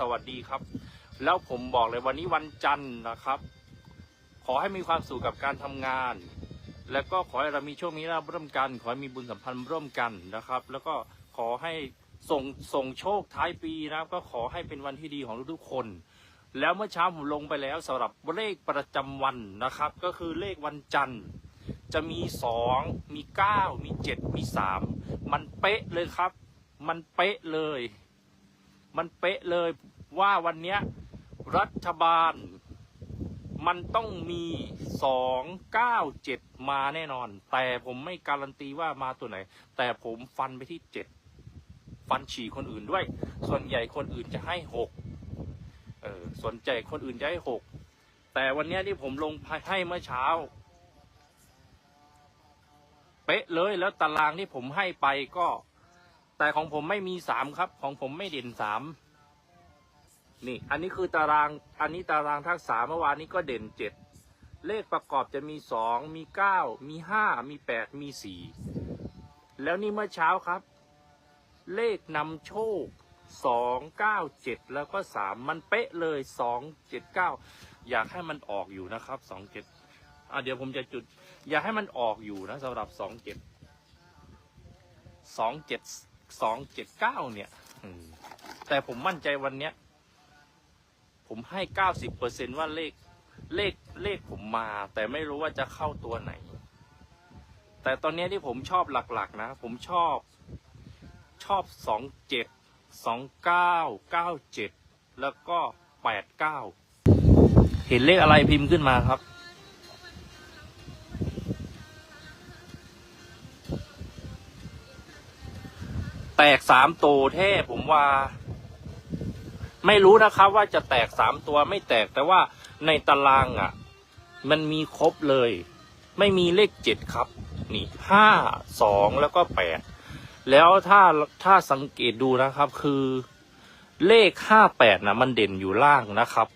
สวัสดีครับ แล้วผมบอกเลยวันนี้วันจันทร์นะครับ ขอให้มีความสุขกับการทำงาน แล้วก็ขอให้เรามีโชคมีลาร่วมกัน ขอให้มีบุญสัมพันธ์ร่วมกันนะครับ แล้วก็ขอให้ส่งส่งโชคท้ายปีนะครับ ก็ขอให้เป็นวันที่ดีของทุกๆคน แล้วเมื่อเช้าผมลงไปแล้วสำหรับเลขประจำวันนะครับ ก็คือเลขวันจันทร์จะมีสองมีเก้ามีเจ็ดมีสามมันเป๊ะเลยครับ มันเป๊ะเลย มันเป๊ะเลยว่าวันนี้รัฐบาล มันต้องมีสองเก้าเจ็ดมาแน่นอน แต่ผมไม่การันตีว่ามาตัวไหน แต่ผมฟันไปที่เจ็ดฟันฉี่คนอื่นด้วย ส่วนใหญ่คนอื่นจะให้หกเออส่วนใหญ่คนอื่นจะให้หกแต่วันนี้ที่ผมลงให้เมื่อเช้า เป๊ะเลยแล้วตารางที่ผมให้ไปก็ แต่ของผมไม่มีสามครับ ของผมไม่เด่นสามนี่ อันนี้คือตารางอันนี้ตารางทักษะเมื่อวานนี้ก็เด่นเจ็ดเลขประกอบจะมีสองมีเก้ามีห้ามีแปดมีสี่แล้วนี่เมื่อเช้าครับ เลขนำโชคสองเก้าเจ็ดแล้วก็สามมันเป๊ะเลยสองเจ็ดเก้าอยากให้มันออกอยู่นะครับสองเจ็ดอะเดี๋ยวผมจะจุด อยากให้มันออกอยู่นะสำหรับสองเจ็ดสองเจ็ด สองเจ็ดเก้าเนี่ยอืมแต่ผมมั่นใจวันเนี้ย ผมให้เก้าสิบเปอร์เซนว่าเลขเลขเลขผมมา แต่ไม่รู้ว่าจะเข้าตัวไหน แต่ตอนเนี้ยที่ผมชอบหลักๆ นะ ผมชอบ ชอบสองเจ็ดสองเก้าเก้าเจ็ดแล้วก็แปดเก้าเห็นเลขอะไรพิมพ์ขึ้นมาครับ แตกสามตัวแท้ผมว่า ไม่รู้นะครับ ว่าจะแตกสามตัวไม่แตกแต่ว่าในตารางอะ มันมีครบเลย ไม่มีเลขเจ็ดครับ นี่ห้าสองแล้วก็แปดแล้วถ้าถ้าสังเกตดูนะครับ คือเลขห้าแปดนะมันเด่นอยู่ล่างนะครับ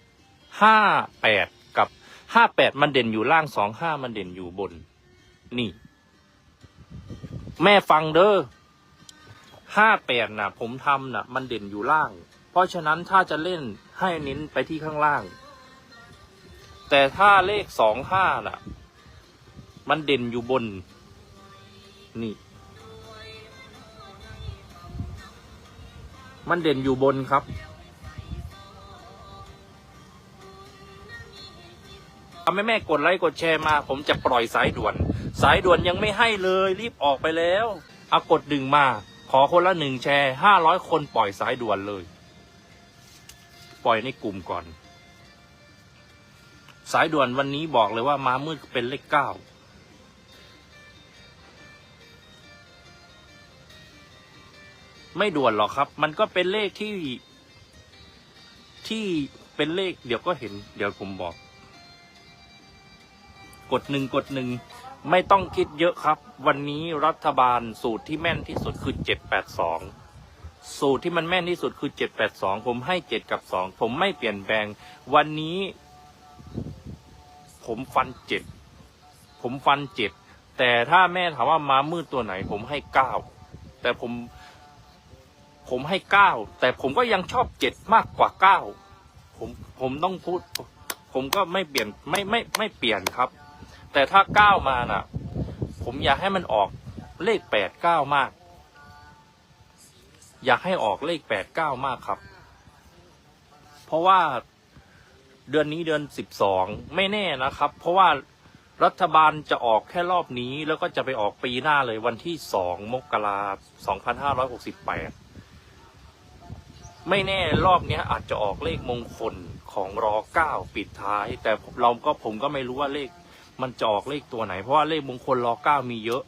ห้าแปดกับห้าแปดมันเด่นอยู่ล่างสองห้ามันเด่นอยู่บน นี่ แม่ฟังเด้อ ห้าแปดน่ะผมทำน่ะมันเด่นอยู่ล่าง เพราะฉะนั้นถ้าจะเล่นให้เน้นไปที่ข้างล่าง แต่ถ้าเลขสองห้าน่ะ มันเด่นอยู่บน นี่ มันเด่นอยู่บนครับ ทำให้แม่กดไลค์กดแชร์มา ผมจะปล่อยสายด่วน สายด่วนยังไม่ให้เลย รีบออกไปแล้ว เอากดดึงมา ขอคนละหนึ่งแชร์ห้าร้อยคนปล่อยสายด่วนเลย ปล่อยในกลุ่มก่อน สายด่วนวันนี้บอกเลยว่ามามืดเป็นเลขเก้าไม่ด่วนหรอกครับ มันก็เป็นเลขที่ที่เป็นเลข เดี๋ยวก็เห็น เดี๋ยวผมบอก กดหนึ่งกดหนึ่ง ไม่ต้องคิดเยอะครับ วันนี้รัฐบาลสูตรที่แม่นที่สุดคือเจ็ดแปดสองสูตรที่มันแม่นที่สุดคือเจ็ดแปดสองผมให้เจ็ดกับสองผมไม่เปลี่ยนแปลง วันนี้ ผมฟันเจ็ดผมฟันเจ็ดแต่ถ้าแม่ถามว่ามามืดตัวไหน ผมให้เก้าแต่ผม ผมให้เก้าแต่ผมก็ยังชอบเจ็ดมากกว่าเก้าผมผมต้องพูด ผมก็ไม่เปลี่ยนไม่ไม่ไม่เปลี่ยนครับ แต่ถ้าเก้ามาน่ะ ผมอยากให้มันออกเลขแปดเก้ามาก อยากให้ออกเลขแปดเก้ามากครับ เพราะว่าเดือนนี้เดือนสิบสองไม่แน่นะครับ เพราะว่ารัฐบาลจะออกแค่รอบนี้ แล้วก็จะไปออกปีหน้าเลยวันที่สองมกราสองพันห้าร้อยหกสิบแปดไม่แน่รอบนี้อาจจะออกเลขมงคลของรอเก้าปิดท้าย แต่เราก็ผมก็ไม่รู้ว่าเลข มันจะออกเลขตัวไหน เพราะว่าเลขมงคลรอเก้ามีเยอะ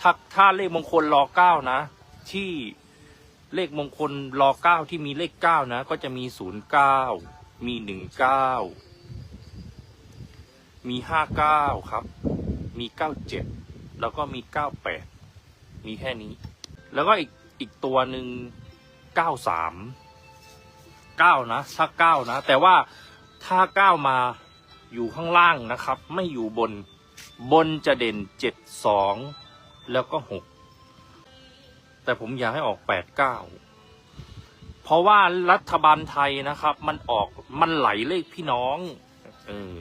ถ้าถ้าเลขมงคลรอเก้านะ ที่เลขมงคลรอเก้าที่มีเลขเก้านะ ก็จะมีศูนย์เก้ามีหนึ่งเก้ามีห้าเก้าครับ มีเก้าเจ็ดแล้วก็มีเก้าแปดมีแค่นี้ แล้วก็อีกอีกตัวหนึ่งเก้าสามเก้านะถ้าเก้านะ แต่ว่าถ้าเก้ามา อยู่ข้างล่างนะครับ ไม่อยู่บน บนจะเด่นเจ็ดสองแล้วก็หกแต่ผมอยากให้ออกแปดเก้าเพราะว่ารัฐบาลไทยนะครับ มันออกมันไหลเลขพี่น้องเออ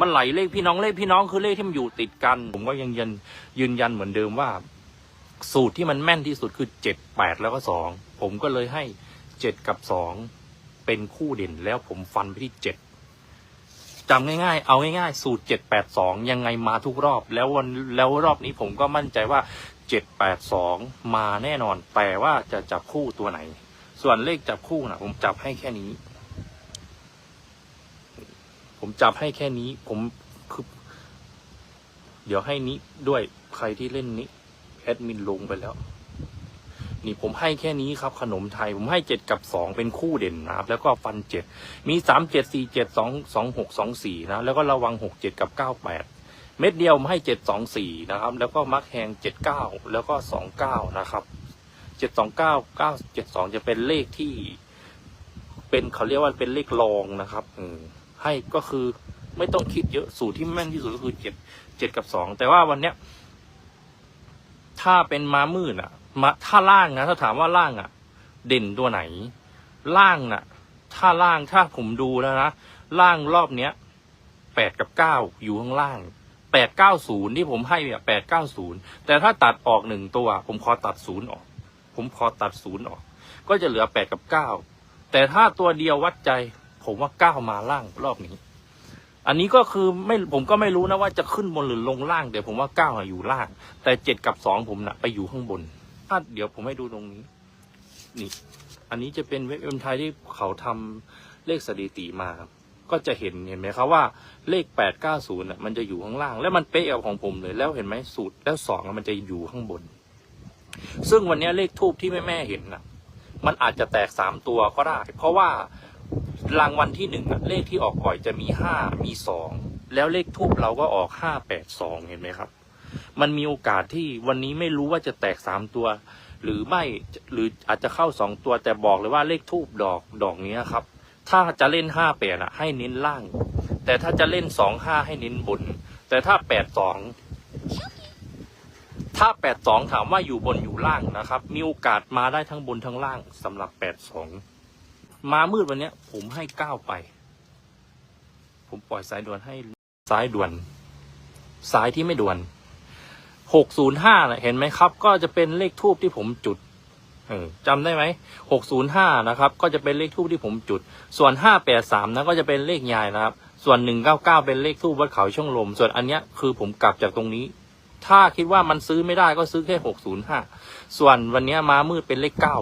มันไหลเลขพี่น้องเลขพี่น้องคือเลขที่มันอยู่ติดกัน ผมก็ยังยันยืนยันเหมือนเดิมว่า สูตรที่มันแม่นที่สุดคือเจ็ดแปดแล้วก็สองผมก็เลยให้เจ็ดกับสองเป็นคู่เด่นแล้วผมฟันไปที่เจ็ด จำง่ายๆ เอาง่ายๆ สูตรเจ็ดแปดสองยังไงมาทุกรอบ แล้ววันแล้วรอบนี้ผมก็มั่นใจว่าเจ็ดแปดสองมาแน่นอน แต่ว่าจะจับคู่ตัวไหน ส่วนเลขจับคู่นะผมจับให้แค่นี้ ผมจับให้แค่นี้ ผมคือเดี๋ยวให้นี้ด้วยใครที่เล่นนี้แอดมินลงไปแล้ว นี่ผมให้แค่นี้ครับขนมไทยผมให้เจ็ดกับสองเป็นคู่เด่นนะครับ แล้วก็ฟันเจ็ดมีสามเจ็ดสี่เจ็ดสองสองหกสองสี่นะแล้วก็ระวังหกเจ็ดกับเก้าแปดเม็ดเดียวผมให้เจ็ดสองสี่นะครับ แล้วก็มักแหงเจ็ดเก้าแล้วก็สองเก้านะครับเจ็ดสองเก้าเก้าเจ็ดสองจะเป็นเลขที่ เป็นเขาเรียกว่าเป็นเลขรองนะครับอืมให้ก็คือไม่ต้องคิดเยอะสูตรที่แม่นที่สุดก็คือเจ็ดเจ็ดกับสองแต่ว่าวันเนี้ย ถ้าเป็นมามืดอะ มาถ้าล่างนะถ้าถามว่าล่างอะเด่นตัวไหน ล่างน่ะ ถ้าล่างถ้าผมดูแล้วนะล่างรอบเนี้ยแปดกับเก้าอยู่ข้างล่างแปดเก้าศูนย์ที่ผมให้เนี่ยแปดเก้าศูนย์แต่ถ้าตัดออกหนึ่งตัว ผมขอตัดศูนย์ออก ผมขอตัดศูนย์ออก ก็จะเหลือแปดกับเก้าแต่ถ้าตัวเดียววัดใจ ผมว่าเก้ามาล่างรอบนี้ อันนี้ก็คือไม่ผมก็ไม่รู้นะว่าจะขึ้นบนหรือลงล่างแต่ผมว่าเก้าอยู่ล่าง แต่เจ็ดกับสองผมนะ่ะไปอยู่ข้างบน ถ้าเดี๋ยวผมให้ดูตรงนี้ นี่ อันนี้จะเป็นเว็บเอ็มไทยที่เขาทำเลขสถิติมาครับ ก็จะเห็นเห็นไหมครับว่าเลขแปดเก้าศูนย์อะมันจะอยู่ข้างล่าง แล้วมันเป๊ะกับของผมเลย แล้วเห็นไหมสูตรแล้วสองมันจะอยู่ข้างบน ซึ่งวันนี้เลขทูบที่แม่แม่เห็นนะมันอาจจะแตกสามตัวก็ได้ เพราะว่ารางวัลที่หนึ่งเลขที่ออกบ่อยจะมีห้ามีสองแล้วเลขทูบเราก็ออกห้าแปดสองเห็นไหมครับ มันมีโอกาสที่วันนี้ไม่รู้ว่าจะแตกสามตัว หรือไม่หรืออาจจะเข้าสองตัวแต่บอกเลยว่าเลขทูบดอกดอกนี้ครับ ถ้าจะเล่นห้าแปดอะให้เน้นล่าง แต่ถ้าจะเล่นสองห้าให้เน้นบน แต่ถ้าแปดสองถ้าแปดสองถามว่าอยู่บนอยู่ล่างนะครับ มีโอกาสมาได้ทั้งบนทั้งล่างสำหรับแปดสองมามืดวันเนี้ยผมให้เก้าไป ผมปล่อยสายด่วนให้สายด่วน สายที่ไม่ด่วน หกศูนย์ห้าเห็นไหมครับ ก็จะเป็นเลขทูบที่ผมจุดเออจำได้ไหมหกศูนย์ห้านะครับ ก็จะเป็นเลขทูบที่ผมจุด ส่วนห้าแปดสามนะก็จะเป็นเลขยายนะครับ ส่วนหนึ่งเก้าเก้าเป็นเลขทูบวัดเขาช่องลม ส่วนอันเนี้ยคือผมกลับจากตรงนี้ ถ้าคิดว่ามันซื้อไม่ได้ก็ซื้อแค่หกศูนย์ห้า ส่วนวันเนี้ยมามืดเป็นเลขเก้า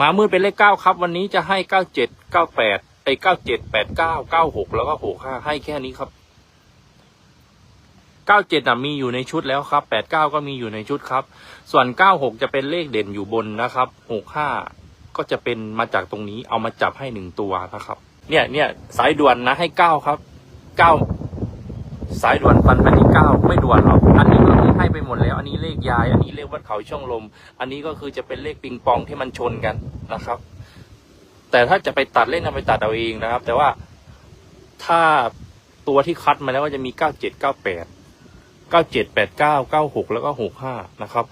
มามืดเป็นเลขเก้าครับ วันนี้จะให้เก้าเจ็ดเก้าแปดไอเก้าเจ็ดแปดเก้าเก้าหกแล้วก็หกห้าให้แค่นี้ครับ เก้าเจ็ดมีอยู่ในชุดแล้วครับแปดเก้าก็มีอยู่ในชุดครับ ส่วนเก้าหกจะเป็นเลขเด่นอยู่บนนะครับหกห้าก็จะเป็นมาจากตรงนี้เอามาจับให้หนึ่งตัวนะครับ เนี่ยเนี่ยสายด่วนนะให้เก้าครับเก้าสายด่วนฟันไปที่เก้าไม่ด่วนหรอกอันนี้ก็คือให้ไปหมดแล้ว อันนี้เลขยาย อันนี้เลขวัดเขาช่องลม อันนี้ก็คือจะเป็นเลขปิงปองที่มันชนกันนะครับ แต่ถ้าจะไปตัดเล่นเอาไปตัดเอาเองนะครับ แต่ว่าถ้าตัวที่คัดมาแล้วก็จะมีเก้ 97 89 96แปดเก้าเจ็ดแปดเก้าเก้าหกแล้วก็หกห้านะครับ